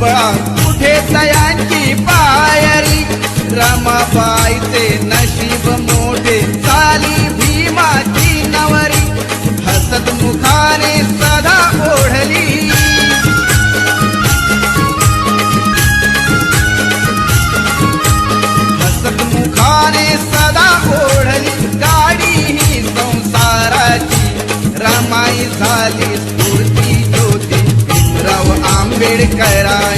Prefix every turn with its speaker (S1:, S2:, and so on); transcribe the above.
S1: पण कुठे तयांची पायरी? रमाबाईचे नशीब मोठे चाली भीमाची नवरी. हसत मुखाने सदा ओढली. हसत मुखाने सदा ओढली. गाडी ही संसाराची रमाई झाली. எடுக்கிறாய்